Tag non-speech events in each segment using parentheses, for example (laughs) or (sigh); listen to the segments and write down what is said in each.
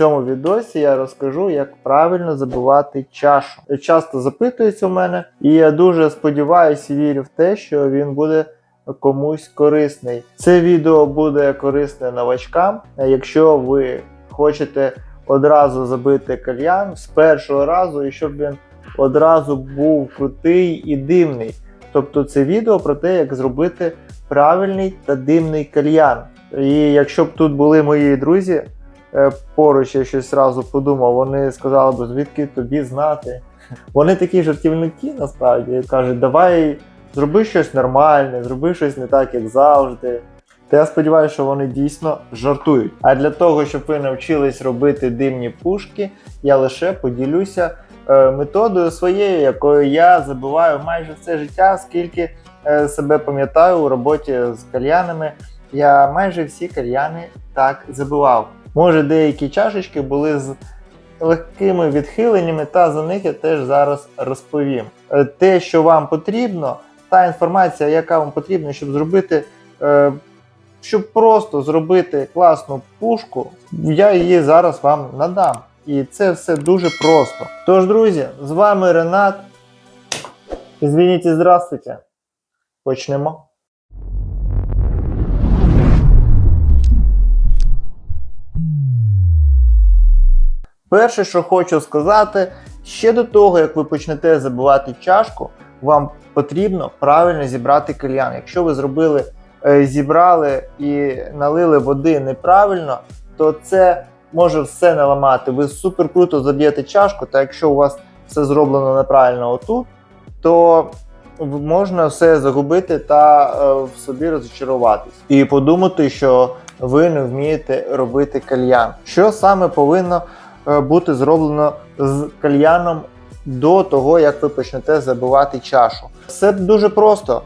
цьому відосі я розкажу, як правильно забивати чашу. Часто запитується в мене, і я дуже сподіваюся і вірю в те, що він буде комусь корисний. Це відео буде корисне новачкам. Якщо ви хочете одразу забити кальян з першого разу, і щоб він одразу був крутий і димний. Тобто це відео про те, як зробити правильний та димний кальян. І якщо б тут були мої друзі, е, поруч я щось одразу подумав, вони сказали б, звідки тобі знати. Вони такі жартівники насправді кажуть, давай зроби щось нормальне, зроби щось не так, як завжди. Та я сподіваюся, що вони дійсно жартують. А для того, щоб ви навчились робити димні пушки, я лише поділюся е, методою своєю, якою я забиваю майже все життя, скільки е, себе пам'ятаю у роботі з кальянами. Я майже всі кальяни так забивав. Може, деякі чашечки були з легкими відхиленнями, та за них я теж зараз розповім. Е, Те, що вам потрібно, та інформація, яка вам потрібна, щоб зробити, е, щоб просто зробити класну пушку, я її зараз вам надам. І це все дуже просто. Тож, друзі, з вами Ренат. Извините, здравствуйте. Почнемо. Перше, що хочу сказати, ще до того, як ви почнете забивати чашку, вам потрібно правильно зібрати кальян. Якщо ви зробили, е, зібрали і налили води неправильно, то це може все наламати. Ви супер круто заб'єте чашку, та якщо у вас все зроблено неправильно отут, то можна все загубити та е, в собі розчаруватись. І подумати, що ви не вмієте робити кальян. Що саме повинно бути зроблено з кальяном до того, як ви почнете забивати чашу? Все дуже просто.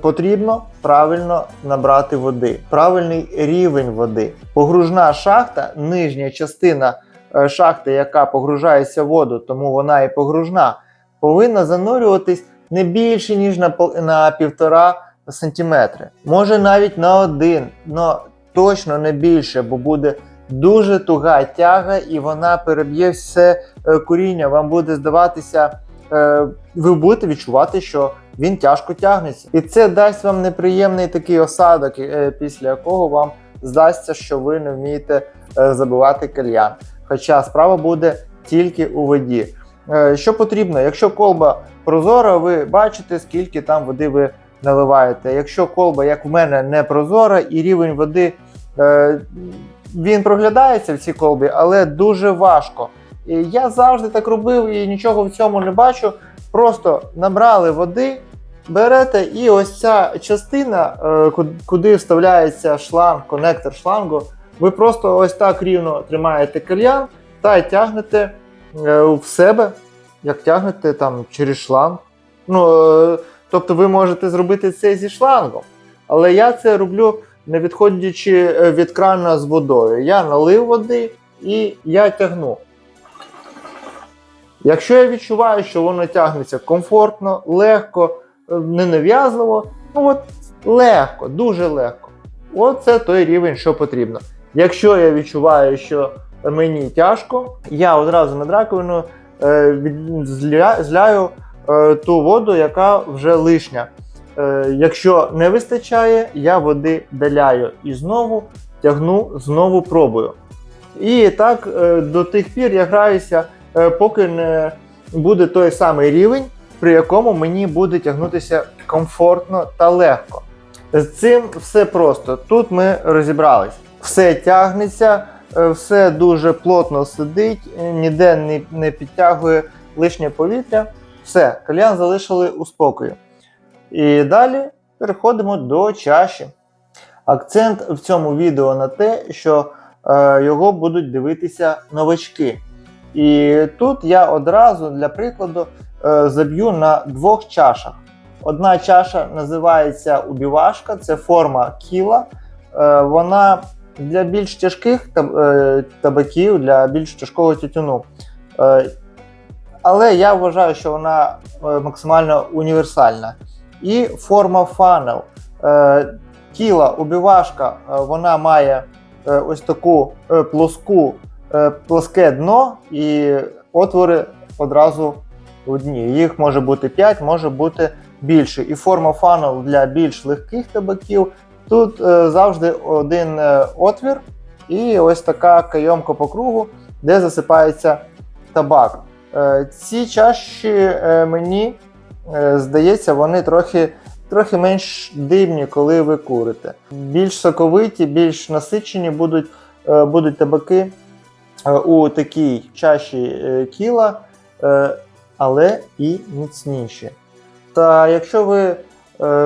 Потрібно правильно набрати води, правильний рівень води. Погружна шахта, нижня частина е, шахти, яка погружається в воду, тому вона і погружна, повинна занурюватись не більше ніж на, на півтора сантиметри. Може навіть на один, але точно не більше, бо буде дуже туга тяга, і вона переб'є все е, коріння. Вам буде здаватися, е, ви будете відчувати, що він тяжко тягнеться. І це дасть вам неприємний такий осадок, е, після якого вам здасться, що ви не вмієте забивати кальян. Хоча справа буде тільки у воді. Що потрібно? Якщо колба прозора, ви бачите, скільки там води ви наливаєте. Якщо колба, як в мене, не прозора, і рівень води він проглядається в цій колбі, але дуже важко. І я завжди так робив і нічого в цьому не бачу. Просто набрали води, берете, і ось ця частина, е, куди вставляється шланг, конектор шлангу, ви просто ось так рівно тримаєте кальян та й тягнете е, в себе, як тягнете там через шланг. Ну, е, тобто ви можете зробити це зі шлангом. Але я це роблю не відходячи е, від крана з водою. Я налив води і я тягну. Якщо я відчуваю, що воно тягнеться комфортно, легко, е, ненав'язливо, ну от легко, дуже легко. Оце той рівень, що потрібно. Якщо я відчуваю, що мені тяжко, я одразу над раковиною е, зля, зляю ту воду, яка вже лишня. Е, якщо не вистачає, я води даляю і знову тягну, знову пробую. І так е, до тих пір я граюся, е, поки не буде той самий рівень, при якому мені буде тягнутися комфортно та легко. З цим все просто. Тут ми розібрались. Все тягнеться, все дуже плотно сидить, ніде не, підтягує лишнє повітря. Все, кальян залишили у спокої. І далі переходимо до чаші. Акцент в цьому відео на те, що е, його будуть дивитися новачки. І тут я одразу для прикладу е, заб'ю на двох чашах. Одна чаша називається убівашка, це форма кіла. Е, вона для більш тяжких е, табаків, для більш тяжкого тютюну. Е, але я вважаю, що вона е, максимально універсальна. І форма фанел. Е, Кіла убівашка, е, вона має е, ось таку плоску плоске дно і отвори одразу одні. Їх може бути 5, може бути більше. І форма фанел для більш легких табаків. Тут завжди один отвір, і ось така кайомка по кругу, де засипається табак. Ці чаші мені здається, вони трохи, трохи менш димні, коли ви курите. Більш соковиті, більш насичені будуть, е, будуть табаки е, у такій чаші е, кіла, е, але і міцніші. Та якщо ви е,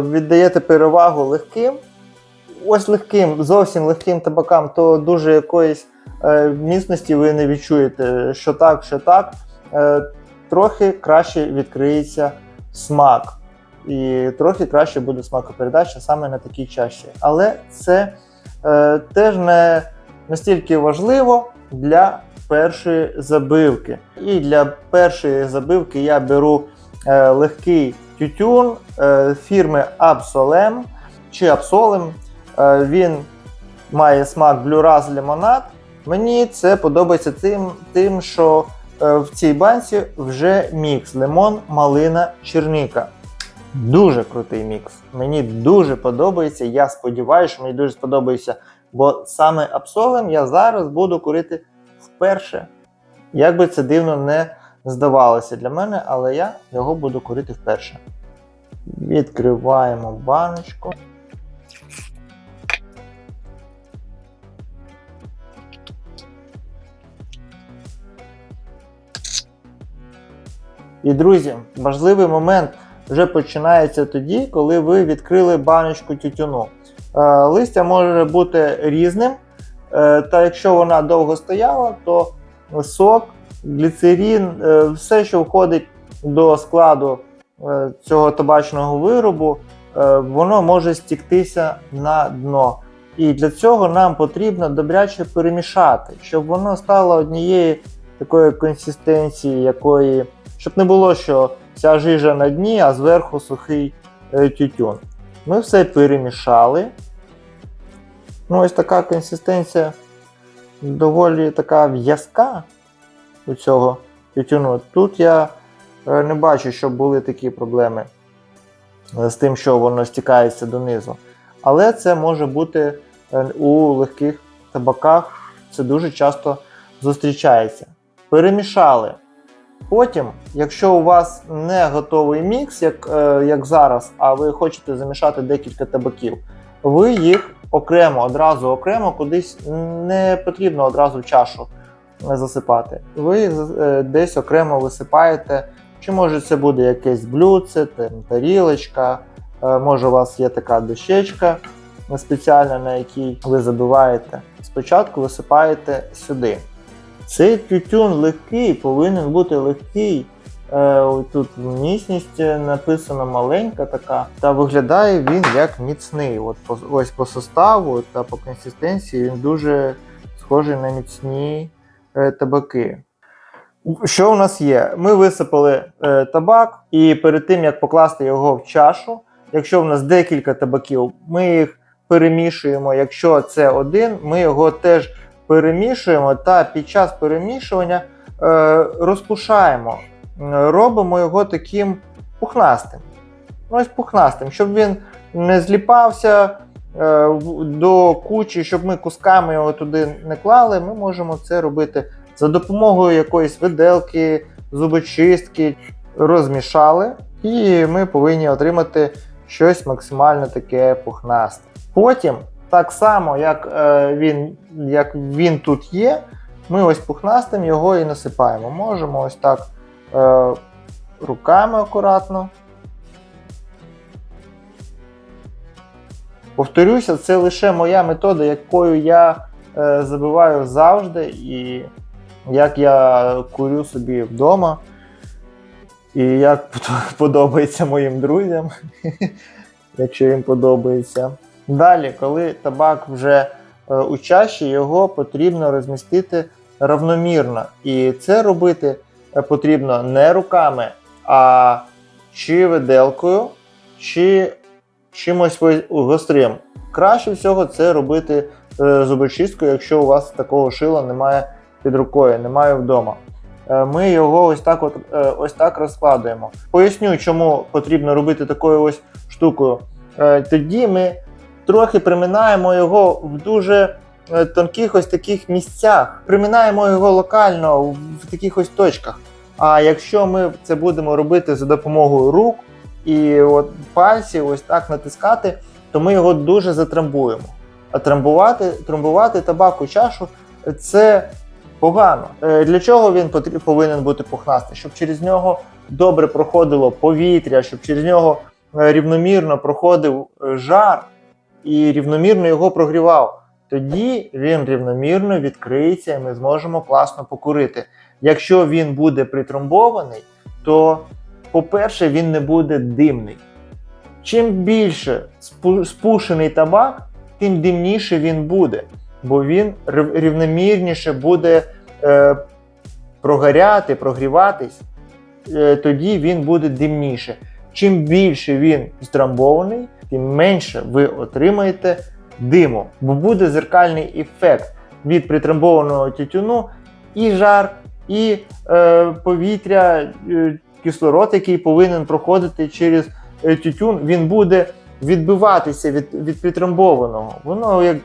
віддаєте перевагу легким, ось легким, зовсім легким табакам, то дуже якоїсь е, міцності ви не відчуєте, що так, що так. Е, трохи краще відкриється смак. І трохи краще буде смакопередача саме на такій чаші. Але це е, теж не настільки важливо для першої забивки. І для першої забивки я беру е, легкий тютюн е, фірми Absolem чи Absolem. Е, він має смак Raz лимонад. Мені це подобається тим, тим що в цій банці вже мікс лимон, малина, черніка. Дуже крутий мікс. Мені дуже подобається. Я сподіваюся, що мені дуже сподобається, бо саме Absolem я зараз буду курити вперше. Як би це дивно не здавалося для мене, але я його буду курити вперше. Відкриваємо баночку. І, друзі, важливий момент вже починається тоді, коли ви відкрили баночку тютюну. Е, листя може бути різним, е, та якщо вона довго стояла, то сок, гліцерин, е, все, що входить до складу цього табачного виробу, воно може стіктися на дно. І для цього нам потрібно добряче перемішати, щоб воно стало однієї такої консистенції, якої, щоб не було, що ця жижа на дні, а зверху сухий е, тютюн. Ми все перемішали. Ну, ось така консистенція доволі така в'язка у цього тютюну. Тут я е, не бачу, щоб були такі проблеми е, з тим, що воно стікається донизу. Але це може бути у легких табаках, це дуже часто зустрічається. Перемішали. Потім, якщо у вас не готовий мікс, як, е, як зараз, а ви хочете замішати декілька табаків, ви їх окремо, одразу окремо, кудись не потрібно одразу в чашу засипати. Ви їх е, десь окремо висипаєте. Чи може це буде якесь блюдце, тарілочка, е, може у вас є така дощечка спеціальна, на якій ви забиваєте. Спочатку висипаєте сюди. Цей тютюн легкий, повинен бути легкий. Е, тут міцність написана маленька така, та виглядає він як міцний. От ось по составу та по консистенції він дуже схожий на міцні е, табаки. Що у нас є? Ми висипали е, табак, і перед тим як покласти його в чашу, якщо в нас декілька табаків, ми їх перемішуємо. Якщо це один, ми його теж перемішуємо та під час перемішування е, розпушаємо, робимо його таким пухнастим. Ну, Ось пухнастим, щоб він не зліпався е, до кучі, щоб ми кусками його туди не клали, ми можемо це робити за допомогою якоїсь виделки, зубочистки, розмішали, і ми повинні отримати щось максимально таке пухнасте. Потім, так само, як, е, він, як він тут є, ми ось пухнастим його і насипаємо. Можемо ось так е, руками акуратно. Повторюся, це лише моя метода, якою я е, забиваю завжди, і як я курю собі вдома, і як (laughs) подобається моїм друзям, (laughs) якщо їм подобається. Далі, коли табак вже е, у чаші, його потрібно розмістити равномірно. І це робити е, потрібно не руками, а чи виделкою, чи чимось гострим. Краще всього це робити е, зубочисткою, якщо у вас такого шила немає під рукою, не маю вдома. Ми його ось так, от, ось так розкладуємо. Поясню, чому потрібно робити такою ось штукою. Тоді ми трохи приминаємо його в дуже е, тонких ось таких місцях. Приминаємо його локально в таких ось точках. А якщо ми це будемо робити за допомогою рук і от пальців ось так натискати, то ми його дуже затрамбуємо. А трамбувати, трамбувати табак у чашу це погано. Е, Для чого він потріб, повинен бути пухнастий? Щоб через нього добре проходило повітря, щоб через нього е, рівномірно проходив жар і рівномірно його прогрівав. Тоді він рівномірно відкриється і ми зможемо класно покурити. Якщо він буде притромбований, то, по-перше, він не буде димний. Чим більше спушений табак, тим димніше він буде, бо він рівномірніше буде е, прогоряти, прогріватись, е, тоді він буде димніше. Чим більше він страмбований, тим менше ви отримаєте диму, бо буде зеркальний ефект від притрамбованого тютюну і жар, і е, повітря, е, кислород, який повинен проходити через е, тютюн, він буде відбиватися від, від притрамбованого. Воно як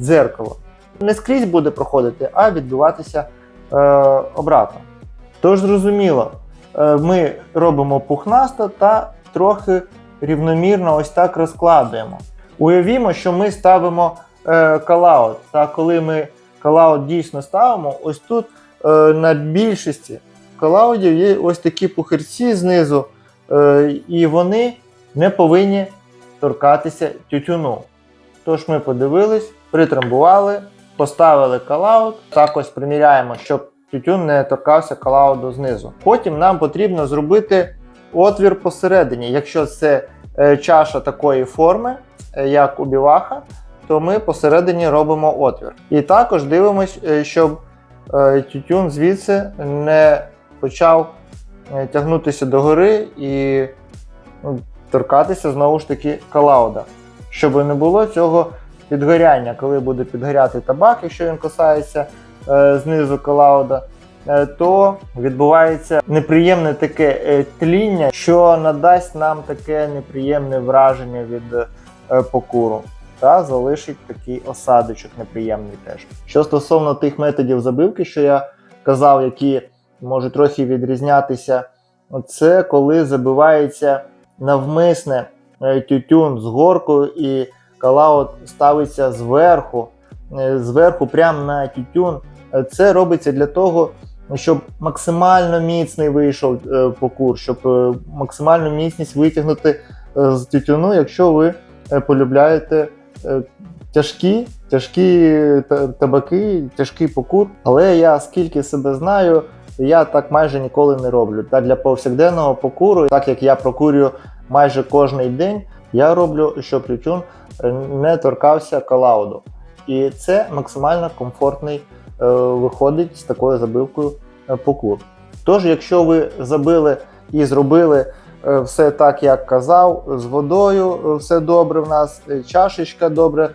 дзеркало. Не скрізь буде проходити, а відбиватися е, обратно. Тож зрозуміло, е, ми робимо пухнасто та трохи рівномірно ось так розкладуємо. Уявімо, що ми ставимо е, калаут. Та коли ми калаут дійсно ставимо, ось тут е, на більшості калаудів є ось такі пухирці знизу, е, і вони не повинні торкатися тютюну. Тож ми подивились, притрамбували, поставили калаут, так ось приміряємо, щоб тютюн не торкався калауду знизу. Потім нам потрібно зробити отвір посередині. Якщо це е, чаша такої форми, е, як у біваха, то ми посередині робимо отвір. І також дивимось, е, щоб тютюн звідси не почав тягнутися догори і ну, торкатися знову ж таки калауда. Щоб не було цього підгоряння, коли буде підгоряти табак, якщо він касається знизу калауда, то відбувається неприємне таке е, тління, що надасть нам таке неприємне враження від е, покуру. Та залишить такий осадочок неприємний теж. Що стосовно тих методів забивки, що я казав, які можуть трохи відрізнятися, це коли забивається навмисне е, тютюн з горкою і калаут ставиться зверху, е, зверху прямо на тютюн. Е, Це робиться для того, щоб максимально міцний вийшов е, покур, щоб е, максимальну міцність витягнути е, з тютюну, якщо ви полюбляєте тяжкі, тяжкі табаки, тяжкий покур. Але я скільки себе знаю, я так майже ніколи не роблю. Та для повсякденного покуру, так як я прокурюю майже кожний день, я роблю, щоб тютюн не торкався калауду. І це максимально комфортний виходить з такою забивкою е, покур. Тож, якщо ви забили і зробили е, все так, як казав, з водою е, все добре в нас, е, чашечка добре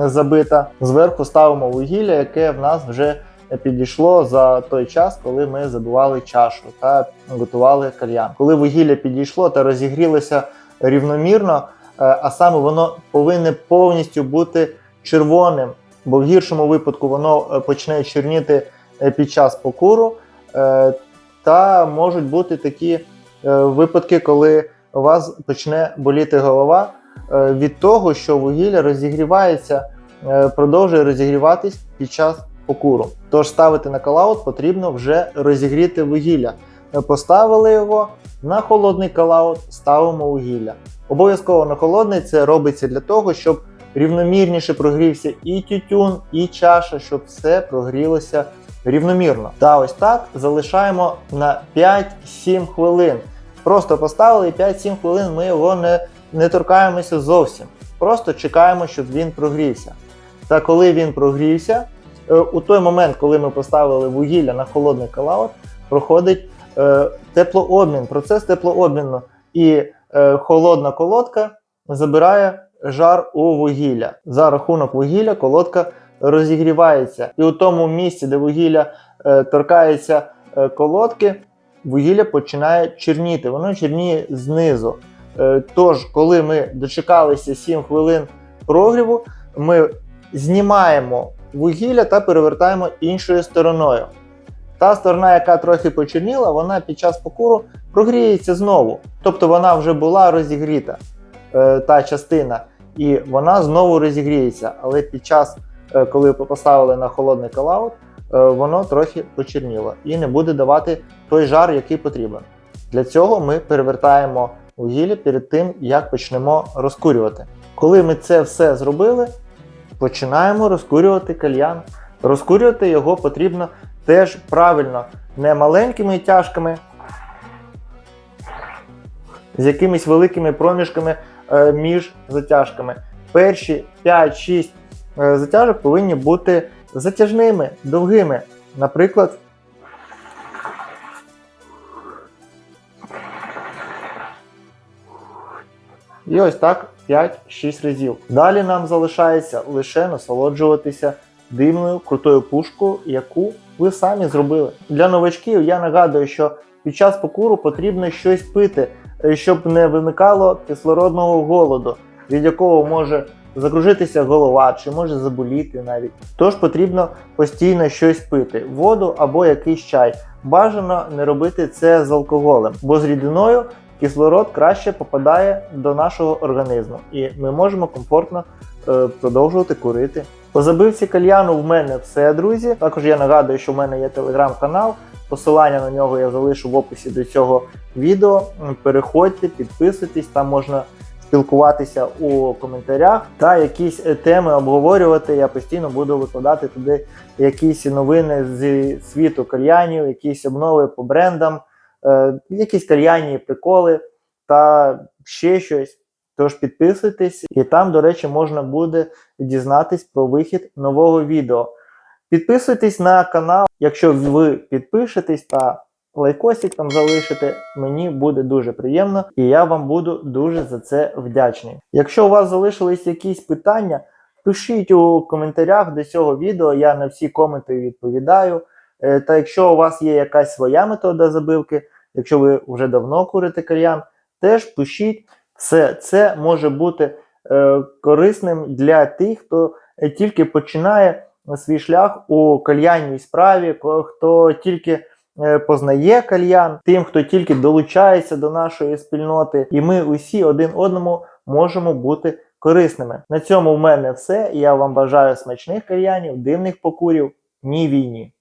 е, забита. Зверху ставимо вугілля, яке в нас вже підійшло за той час, коли ми забивали чашу та готували кальян. Коли вугілля підійшло та розігрілося рівномірно, е, а саме воно повинне повністю бути червоним, бо в гіршому випадку воно е, почне чорніти е, під час покуру. Е, Та можуть бути такі випадки, коли у вас почне боліти голова від того, що вугілля розігрівається, продовжує розігріватись під час покуру. Тож ставити на калаут потрібно вже розігріти вугілля. Поставили його на холодний калаут, ставимо вугілля. Обов'язково на холодний це робиться для того, щоб рівномірніше прогрівся і тютюн, і чаша, щоб все прогрілося рівномірно. Та ось так залишаємо на 5-7 хвилин. Просто поставили і 5-7 хвилин ми його не, не торкаємося зовсім. Просто чекаємо, щоб він прогрівся. Та коли він прогрівся, е, у той момент, коли ми поставили вугілля на холодний калаут, проходить е, теплообмін, процес теплообміну. І е, холодна колодка забирає жар у вугілля. За рахунок вугілля колодка розігрівається. І у тому місці, де вугілля е, торкається е, колодки, вугілля починає чорніти. Воно чорніє знизу. Е, тож, коли ми дочекалися 7 хвилин прогріву, ми знімаємо вугілля та перевертаємо іншою стороною. Та сторона, яка трохи почерніла, вона під час покуру прогріється знову. Тобто вона вже була розігріта, е, та частина, і вона знову розігріється. Але під час, е, коли поставили на холодний калаут, е, воно трохи почерніло і не буде давати той жар, який потрібен. Для цього ми перевертаємо вугілля перед тим, як почнемо розкурювати. Коли ми це все зробили, починаємо розкурювати кальян. Розкурювати його потрібно теж правильно, не маленькими тяжками, з якимись великими проміжками між затяжками. Перші 5-6 е, затяжок повинні бути затяжними, довгими. Наприклад, І ось так 5-6 разів. Далі нам залишається лише насолоджуватися дивною крутою пушкою, яку ви самі зробили. Для новачків я нагадую, що під час покуру потрібно щось пити, е, щоб не виникало кислородного голоду, від якого може закружитися голова чи може заболіти навіть. Тож потрібно постійно щось пити: воду або якийсь чай. Бажано не робити це з алкоголем, бо з рідиною кислород краще попадає до нашого організму, і ми можемо комфортно е, продовжувати курити. По забивці кальяну в мене все, друзі. Також я нагадую, що в мене є телеграм-канал. Посилання на нього я залишу в описі до цього відео. Переходьте, підписуйтесь, там можна спілкуватися у коментарях та якісь е, теми обговорювати. Я постійно буду викладати туди якісь новини з світу кальянів, якісь обнови по брендам, е, якісь кальянні приколи та ще щось. Тож підписуйтесь, і там, до речі, можна буде дізнатись про вихід нового відео. Підписуйтесь на канал, якщо ви підпишетесь та лайкосик там залишите, мені буде дуже приємно і я вам буду дуже за це вдячний. Якщо у вас залишились якісь питання, пишіть у коментарях до цього відео, я на всі коменти відповідаю. Е, Та якщо у вас є якась своя метода забивки, якщо ви вже давно курите кальян, теж пишіть. Все це може бути е, корисним для тих, хто тільки починає свій шлях у кальянній справі, хто тільки е, познає кальян, тим, хто тільки долучається до нашої спільноти, і ми усі один одному можемо бути корисними. На цьому в мене все. Я вам бажаю смачних кальянів, дивних покурів, ні війні.